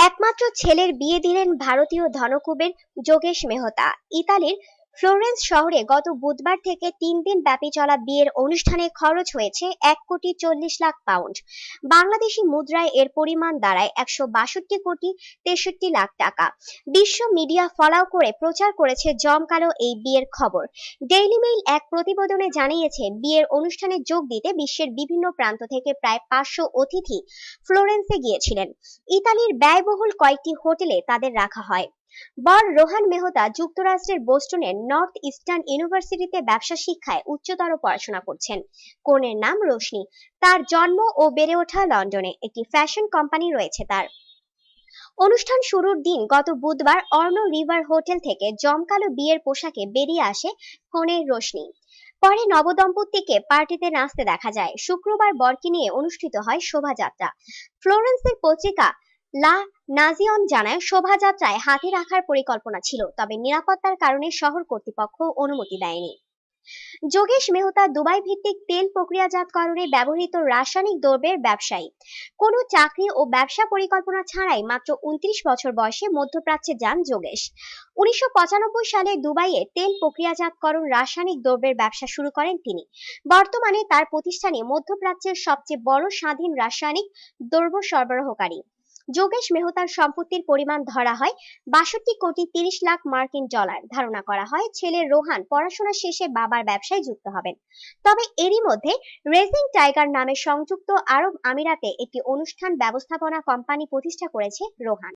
একমাত্র ছেলের বিয়ে দিলেন ভারতীয় ধনকুবের যোগেশ মেহতা। ইতালির ফ্লোরেন্স শহরে গত বুধবার থেকে তিন দিন ব্যাপী চলা বিয়ের অনুষ্ঠানে খরচ হয়েছে এক কোটি চল্লিশ লাখ পাউন্ড। বাংলাদেশি মুদ্রায় এর পরিমাণ দাঁড়ায় একশো বাষট্টি কোটি তেষট্টি লাখ টাকা। বিশ্ব মিডিয়া ফলাও করে প্রচার করেছে জমকালো এই বিয়ের খবর। ডেইলি মেইল এক প্রতিবেদনে জানিয়েছে, বিয়ের অনুষ্ঠানে যোগ দিতে বিশ্বের বিভিন্ন প্রান্ত থেকে প্রায় পাঁচশো অতিথি ফ্লোরেন্সে গিয়েছিলেন। ইতালির ব্যয়বহুল কয়েকটি হোটেলে তাদের রাখা হয়। বর রোহান মেহতা যুক্তরাষ্ট্রের বোস্টনের নর্থ ইস্টার্ন ইউনিভার্সিটিতে ব্যবসা শিক্ষায় উচ্চতর পড়াশোনা করছেন। কনের নাম রোশনি? তার জন্ম ও বেড়ে ওঠা লন্ডনে। একটি ফ্যাশন কোম্পানি রয়েছে তার। অনুষ্ঠান শুরুর দিন গত বুধবার অর্ণ রিভার হোটেল থেকে জমকালো বিয়ের পোশাকে বেরিয়ে আসে কনের রোশনি। পরে নবদম্পতিকে পার্টিতে নাচতে দেখা যায়। শুক্রবার বরকে নিয়ে অনুষ্ঠিত হয় শোভাযাত্রা। ফ্লোরেন্সের পত্রিকা লা নাজিয়ন জানায়, শোভাযাত্রায় হাতি রাখার পরিকল্পনা ছিল, তবে নিরাপত্তার কারণে শহর কর্তৃপক্ষ অনুমতি দেয়নি। যোগেশ মেহতা দুবাই ভিত্তিক তেল প্রক্রিয়াজাতকরণে ব্যবহৃত রাসায়নিক দ্রব্যের ব্যবসায়ী। কোনো চাকরি ও ব্যবসা পরিকল্পনা ছাড়াই মাত্র উনত্রিশ বছর বয়সে মধ্যপ্রাচ্যে যান যোগেশ। উনিশশো পঁচানব্বই সালে দুবাইয়ে তেল প্রক্রিয়াজাতকরণ রাসায়নিক দ্রব্যের ব্যবসা শুরু করেন তিনি। বর্তমানে তার প্রতিষ্ঠানে মধ্যপ্রাচ্যের সবচেয়ে বড় স্বাধীন রাসায়নিক দ্রব্য সরবরাহকারী। যোগেশ মেহতার সম্পত্তির পরিমাণ ধরা হয় বাষট্টি কোটি তিরিশ লাখ মার্কিন ডলার। ধারণা করা হয় ছেলে রোহান পড়াশোনা শেষে বাবার ব্যবসায় যুক্ত হবেন। তবে এরই মধ্যে রেজিং টাইগার নামে সংযুক্ত আরব আমিরাতে একটি অনুষ্ঠান ব্যবস্থাপনা কোম্পানি প্রতিষ্ঠা করেছে রোহান।